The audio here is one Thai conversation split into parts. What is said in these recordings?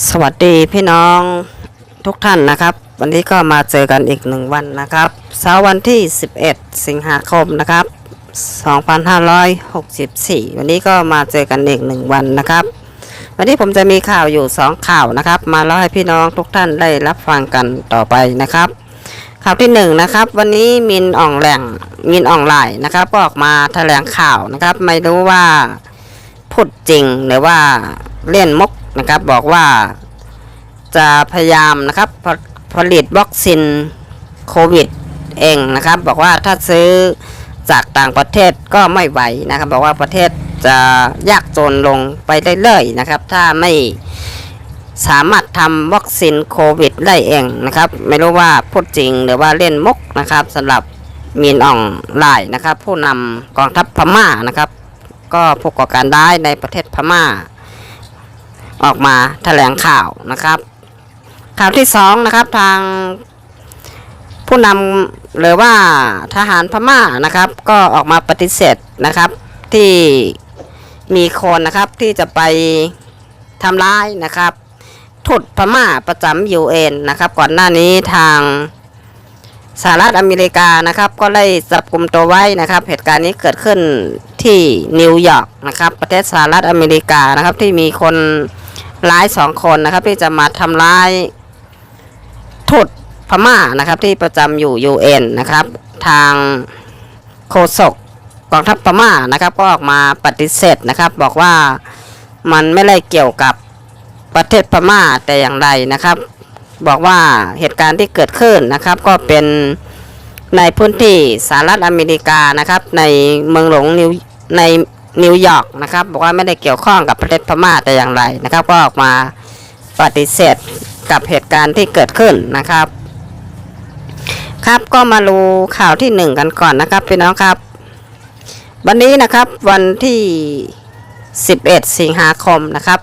สวัสดีพี่น้องทุกท่านนะครับ วันนี้ก็มาเจอกันอีกหนึ่งวันนะครับเช้าวันที่ 11 สิงหาคมนะครับ 2564 วันนี้ก็มาเจอกันอีกหนึ่งวันนะครับ วันนี้ผมจะมีข่าวอยู่ 2 ข่าวนะครับ มาเล่าให้พี่น้องทุกท่านได้รับฟังกันต่อไปนะครับ ข่าวที่หนึ่งนะครับ วันนี้มินอ่องแหล่งมินอ่องไหลนะครับก็ออกมาแถลงข่าวนะครับ ไม่รู้ว่าพูดจริงหรือว่าเล่นมก นะครับบอกว่าจะพยายามนะครับผผลิตวัคซีนโควิดเองนะครับ บอกว่าถ้าซื้อจากต่างประเทศก็ไม่ไหวนะครับ บอกว่าประเทศจะยากจนลงไปเรื่อยๆนะครับ ถ้าไม่สามารถทำวัคซีนโควิดได้เองนะครับ ไม่รู้ว่าพูดจริงหรือว่าเล่นมุกนะครับสำหรับมีนอ่องลายนะครับ ผู้นำกองทัพพม่านะครับ ก็ผู้ก่อการร้ายในประเทศพม่า ออกมาแถลงข่าวนะครับ ข่าวที่สองนะครับทางผู้นำหรือว่าทหารพม่านะครับ ก็ออกมาปฏิเสธนะครับที่มีคนนะครับที่จะไปทำร้ายนะครับทูตพม่าประจำยูเอ็นนะครับ ก่อนหน้านี้ทางสหรัฐอเมริกานะครับ ก็ได้จับกลุ่มตัวไว้นะครับ เหตุการณ์นี้เกิดขึ้นที่นิวยอร์กนะครับ ประเทศสหรัฐอเมริกานะครับที่มีคน ร้ายสองคนนะครับที่จะมาทำร้ายทูตพม่านะครับที่ประจำอยู่ยูเอ็นนะครับทางโฆษกกองทัพพม่านะครับก็ออกมาปฏิเสธนะครับ บอกว่ามันไม่ได้เกี่ยวกับประเทศพม่าแต่อย่างใดนะครับ บอกว่าเหตุการณ์ที่เกิดขึ้นนะครับ ก็เป็นในพื้นที่สหรัฐอเมริกานะครับ ในเมืองหลวงนิวใน นิวยอร์กนะครับบอกว่าไม่ได้เกี่ยวข้องกับประเทศพม่าแต่อย่างไรนะครับ ก็ออกมาปฏิเสธกับเหตุการณ์ที่เกิดขึ้นนะครับ ครับก็มาดูข่าวที่หนึ่งกันก่อนนะครับพี่น้องครับ วันนี้นะครับวันที่ 11 สิงหาคมนะครับ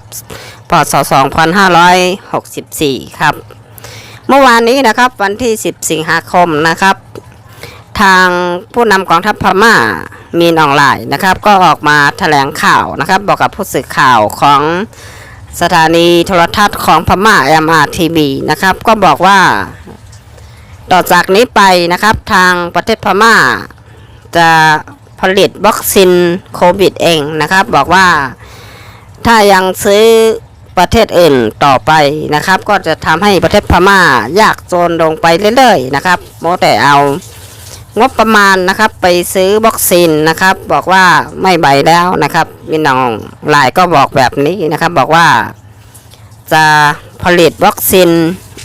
พศ2564 ครับ เมื่อวานนี้นะครับวันที่ 10 สิงหาคมนะครับ ทางผู้นำกองทัพพม่า มีนออนไลน์นะครับ ก็ออกมาแถลงข่าวนะครับ บอกกับผู้สื่อข่าวของสถานีโทรทัศน์ของพม่า MRTV นะครับ ก็บอกว่า ต่อจากนี้ไปนะครับ ทางประเทศพม่า จะผลิตวัคซีนโควิดเองนะครับ บอกว่าถ้ายังซื้อประเทศอื่นต่อไปนะครับ ก็จะทำให้ประเทศพม่ายากจนลงไปเรื่อยๆนะครับโมแต่เอา งบประมาณนะครับไปซื้อวัคซีนนะครับ บอกว่าไม่ใบแล้วนะครับมีน้องหลายก็บอกแบบนี้นะครับ บอกว่าจะผลิตวัคซีน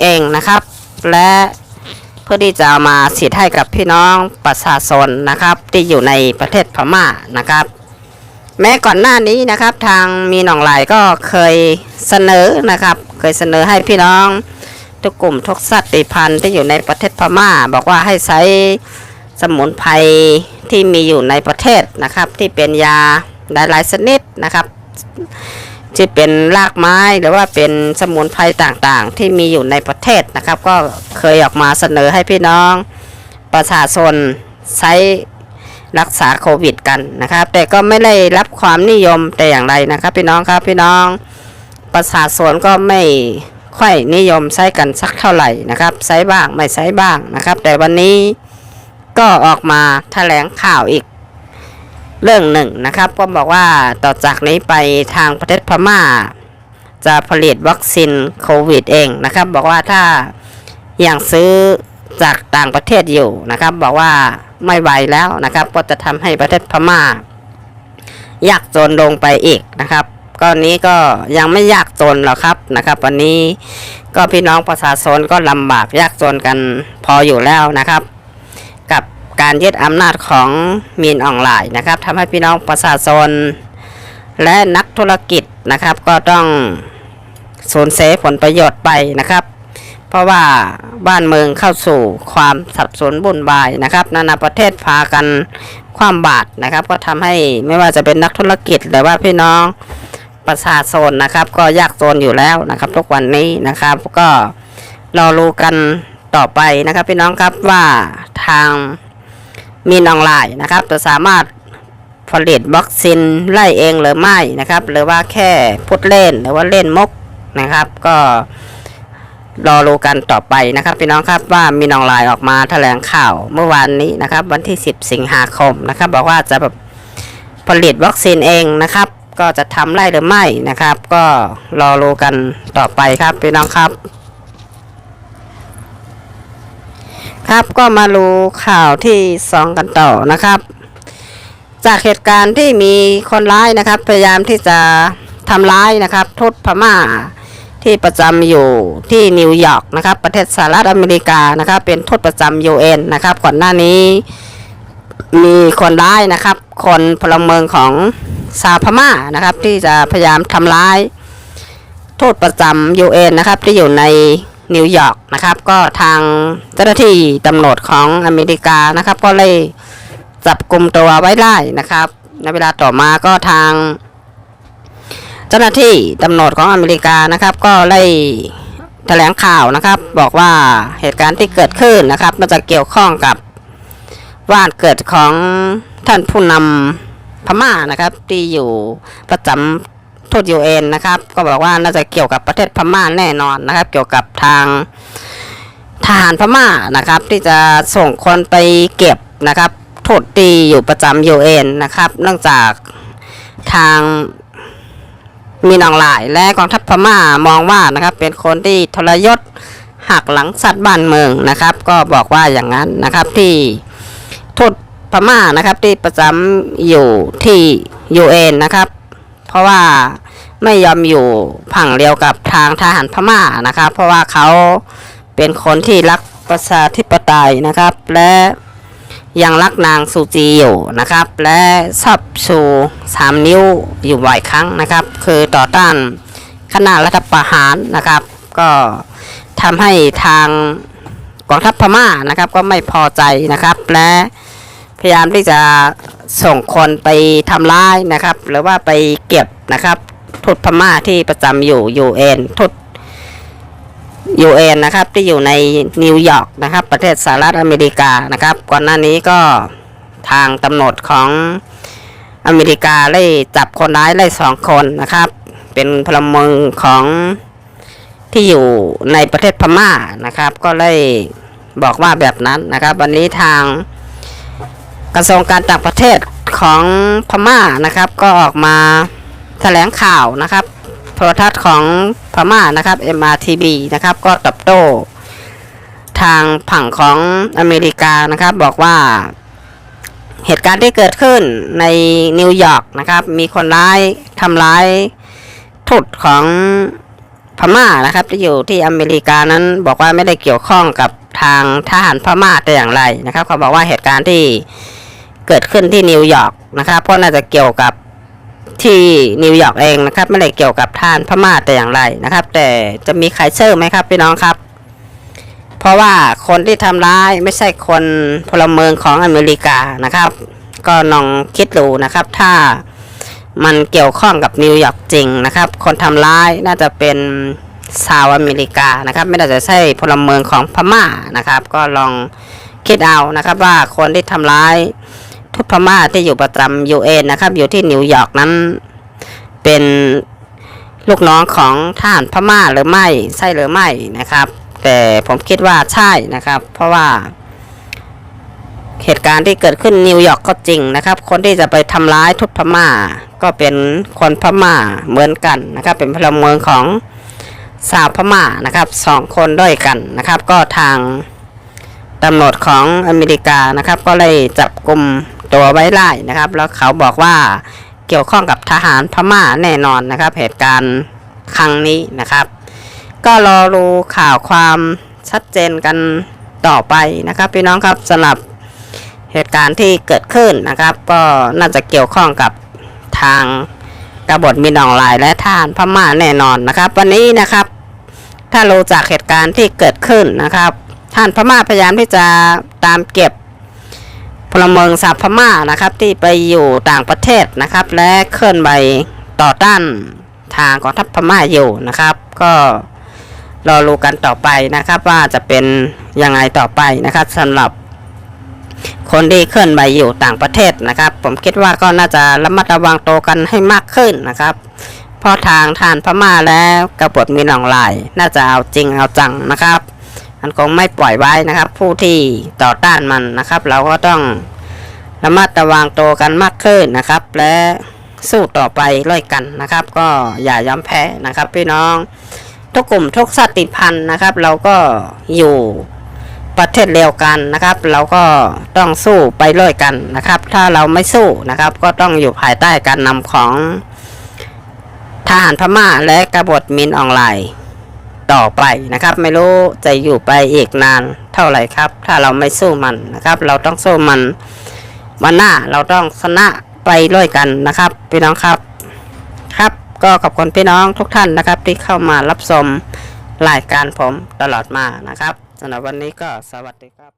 เองนะครับ และเพื่อที่จะามาฉีดให้กับพี่น้องประชาชนนะครับ ที่อยู่ในประเทศพม่านะครับ แม้ก่อนหน้านี้นะครับ ทางมีหนองไหลก็เคยเสนอนะครับ เคยเสนอให้พี่น้องทุกกลุ่มทุกสัตว์พันธุ์ที่อยู่ในประเทศพม่า บอกว่าให้ใช้ สมุนไพรที่มีอยู่ในประเทศนะครับ ที่เป็นยาหลายๆชนิดนะครับที่เป็นรากไม้หรือว่าเป็นสมุนไพรต่างๆ ที่มีอยู่ในประเทศนะครับ ก็เคยออกมาเสนอให้พี่น้องประชาชนใช้รักษาโควิดกันนะครับ แต่ก็ไม่ได้รับความนิยมแต่อย่างไรนะครับ พี่น้องครับพี่น้องประชาชนก็ไม่ค่อยนิยมใช้กันสักเท่าไหร่นะครับ ใช้บ้างไม่ใช้บ้างนะครับ แต่วันนี้ ก็ออกมาแถลงข่าวอีกเรื่องหนึ่งนะครับ ก็บอกว่าต่อจากนี้ไปทางประเทศพม่า จะผลิตวัคซีนโควิดเองนะครับ บอกว่าถ้าอย่างซื้อจากต่างประเทศอยู่นะครับ บอกว่าไม่ไหวแล้วนะครับ ก็จะทำให้ประเทศพม่ายากจนลงไปอีกนะครับก็นี้ก็ยังไม่ยากจนหรอกครับนะครับ วันนี้ก็พี่น้องประชาชนก็ลำบากยากจนกันพออยู่แล้วนะครับ การยึดอำนาจของมีนออนไลน์นะครับทำให้พี่น้องประชาชนและนักธุรกิจนะครับ ก็ต้องสูญเสียผลประโยชน์ไปนะครับ เพราะว่าบ้านเมืองเข้าสู่ความสับสนบุ่นวายนะครับ นานาประเทศพากันความบาดนะครับ ก็ทำให้ไม่ว่าจะเป็นนักธุรกิจหรือว่าพี่น้องประชาชนนะครับ ก็ยากจนอยู่แล้วนะครับ ทุกวันนี้นะครับ ก็รารู้กันต่อไปนะครับ พี่น้องครับว่าทาง มีนออนไลน์นะครับจะสามารถผลิตวัคซีนไล่เองหรือไม่นะครับ หรือว่าแค่พูดเล่นหรือว่าเล่นมกนะครับ ก็รอรู้กันต่อไปนะครับพี่น้องครับว่ามีนองลายออกมาแถลงข่าวเมื่อวานนี้นะครับ วันที่ 10 สิงหาคมนะครับ บอกว่าจะแบบผลิตวัคซีนเองนะครับ ก็จะทำได้หรือไม่นะครับ ก็รอรู้กันต่อไปครับพี่น้องครับ ครับก็มารู้ข่าวที่สองกันต่อนะครับ จากเหตุการณ์ที่มีคนร้ายนะครับ พยายามที่จะทำร้ายนะครับทูตพม่าที่ประจำอยู่ที่นิวยอร์กนะครับ ประเทศสหรัฐอเมริกานะครับ เป็นทูตประจำ UN นะครับก่อนหน้านี้มีคนร้ายนะครับ คนพลเมืองของชาวพม่านะครับ ที่จะพยายามทำร้ายทูตประจำ UN นะครับ ที่อยู่ใน นิวยอร์กนะครับก็ทางเจ้าหน้าที่ตำรวจของอเมริกานะครับ ก็เลยจับกลุ่มตัวไว้ได้นะครับในเวลาต่อมาก็ทาง เจ้าหน้าที่ตำรวจของอเมริกานะครับ ก็ได้แถลงข่าวนะครับ บอกว่าเหตุการณ์ที่เกิดขึ้นนะครับ มันจะเกี่ยวข้องกับว่านเกิดของท่านผู้นำพม่านะครับ ที่อยู่ประจำ ทูตยูเอ็นนะครับ ก็บอกว่าน่าจะเกี่ยวกับประเทศพม่าแน่นอนนะครับ เกี่ยวกับทางทหารพม่านะครับ ที่จะส่งคนไปเก็บนะครับโทษตีอยู่ประจำยูเอ็นนะครับ เนื่องจากทางมีนองหลายและกองทัพพม่ามองว่านะครับเป็นคนที่ทรยศหักหลังสัตว์บ้านเมืองนะครับ ก็บอกว่าอย่างนั้นนะครับที่โทษพม่านะครับที่ประจำอยู่ที่ยูเอ็นนะครับ เพราะว่า ไม่ยอมอยู่ผังเดียวกับทางทหารพม่านะครับ เพราะว่าเขาเป็นคนที่รักประชาธิปไตยนะครับ และยังรักนางซูจีอยู่นะครับ และชอบชูสามนิ้วอยู่บ่อยครั้งนะครับ คือต่อต้านคณะรัฐประหารนะครับ ก็ทำให้ทางกองทัพพม่านะครับ ก็ไม่พอใจนะครับ และพยายามที่จะส่งคนไปทำร้ายนะครับ หรือว่าไปเก็บนะครับ ทูตพม่าที่ประจำอยู่ UN ทูต UN นะครับที่อยู่ในนิวยอร์กนะครับ ประเทศสหรัฐอเมริกานะครับ ก่อนหน้านี้ก็ทางตำรวจของอเมริกาไล่จับคนร้ายไล่สองคนนะครับ เป็นพลเมืองของที่อยู่ในประเทศพม่านะครับ ก็เลยบอกว่าแบบนั้นนะครับ วันนี้ทางกระทรวงการต่างประเทศของพม่านะครับ ก็ออกมา แถลงข่าวนะครับโทรทัศน์ของพม่านะครับ MRTV นะครับก็ตอบโต้ทางผังของอเมริกานะครับ บอกว่าเหตุการณ์ที่เกิดขึ้นในนิวยอร์กนะครับ มีคนร้ายทำร้ายทูตของพม่านะครับที่อยู่ที่อเมริกานั้นบอกว่าไม่ได้เกี่ยวข้องกับทางทหารพม่าแต่อย่างไรนะครับเขาบอกว่าเหตุการณ์ที่เกิดขึ้นที่นิวยอร์กนะครับ เพราะน่าจะเกี่ยวกับ ที่นิวยอร์กเองนะครับ ไม่ได้เกี่ยวกับท่านพม่าแต่อย่างไรนะครับ แต่จะมีใครเชื่อไหมครับพี่น้องครับ เพราะว่าคนที่ทำร้ายไม่ใช่คนพลเมืองของอเมริกานะครับ ก็ลองคิดดูนะครับ ถ้ามันเกี่ยวข้องกับนิวยอร์กจริงนะครับ คนทำร้ายน่าจะเป็นชาวอเมริกานะครับ ไม่น่าจะใช่พลเมืองของพม่านะครับ ก็ลองคิดเอานะครับว่าคนที่ทำร้าย ทูตพม่าที่อยู่ประจำยูเอ็นนะครับ อยู่ที่นิวยอร์กนั้น เป็นลูกน้องของทหารพม่าหรือไม่ใช่หรือไม่นะครับ แต่ผมคิดว่าใช่นะครับ เพราะว่าเหตุการณ์ที่เกิดขึ้นนิวยอร์กก็จริงนะครับ คนที่จะไปทำร้ายทูตพม่า ก็เป็นคนพม่าเหมือนกันนะครับ เป็นพลเมืองของสาวพม่านะครับสองคนด้วยกันนะครับ ก็ทางตำรวจของอเมริกานะครับ ก็เลยจับกลุ่ม ตัวไว้ได้นะครับ แล้วเขาบอกว่าเกี่ยวข้องกับทหารพม่าแน่นอนนะครับ เหตุการณ์ครั้งนี้นะครับ ก็รอรู้ข่าวความชัดเจนกันต่อไปนะครับ พี่น้องครับสำหรับเหตุการณ์ที่เกิดขึ้นนะครับ ก็น่าจะเกี่ยวข้องกับทางกบฏมินออนไลน์และทหารพม่าแน่นอนนะครับ วันนี้นะครับ ถ้ารู้จากเหตุการณ์ที่เกิดขึ้นนะครับ ท่านพม่าพยายามที่จะตามเก็บ พลเมืองสาวพม่านะครับที่ไปอยู่ต่างประเทศนะครับ และเคลื่อนไหวต่อต้านทางกองทัพพม่าอยู่นะครับ ก็รอรู้กันต่อไปนะครับ ว่าจะเป็นยังไงต่อไปนะครับสำหรับคนที่เคลื่อนไหวอยู่ต่างประเทศนะครับ ผมคิดว่าก็น่าจะระมัดระวังตัวกันให้มากขึ้นนะครับเพราะทางทานพม่าแล้วกบฏมีหนองลาย น่าจะเอาจริงเอาจังนะครับ มันคงไม่ปล่อยไว้นะครับ ผู้ที่ต่อต้านมันนะครับ เราก็ต้องระมัดระวังตัวกันมากขึ้นนะครับ และสู้ต่อไปด้วยกันนะครับ ก็อย่ายอมแพ้นะครับ พี่น้องทุกกลุ่มทุกชาติพันธุ์นะครับ เราก็อยู่ประเทศเดียวกันนะครับ เราก็ต้องสู้ไปด้วยกันนะครับ ถ้าเราไม่สู้นะครับ ก็ต้องอยู่ภายใต้การนำของทหารพม่าและกบฏมินออนไลน์ ต่อไปนะครับ ไม่รู้จะอยู่ไปอีกนานเท่าไหร่ครับ ถ้าเราไม่สู้มันนะครับ เราต้องสู้มัน วันหน้าเราต้องชนะไปด้วยกันนะครับ พี่น้องครับครับ ก็ขอบคุณพี่น้องทุกท่านนะครับ ที่เข้ามารับชมรายการผมตลอดมานะครับสำหรับวันนี้ก็สวัสดีครับ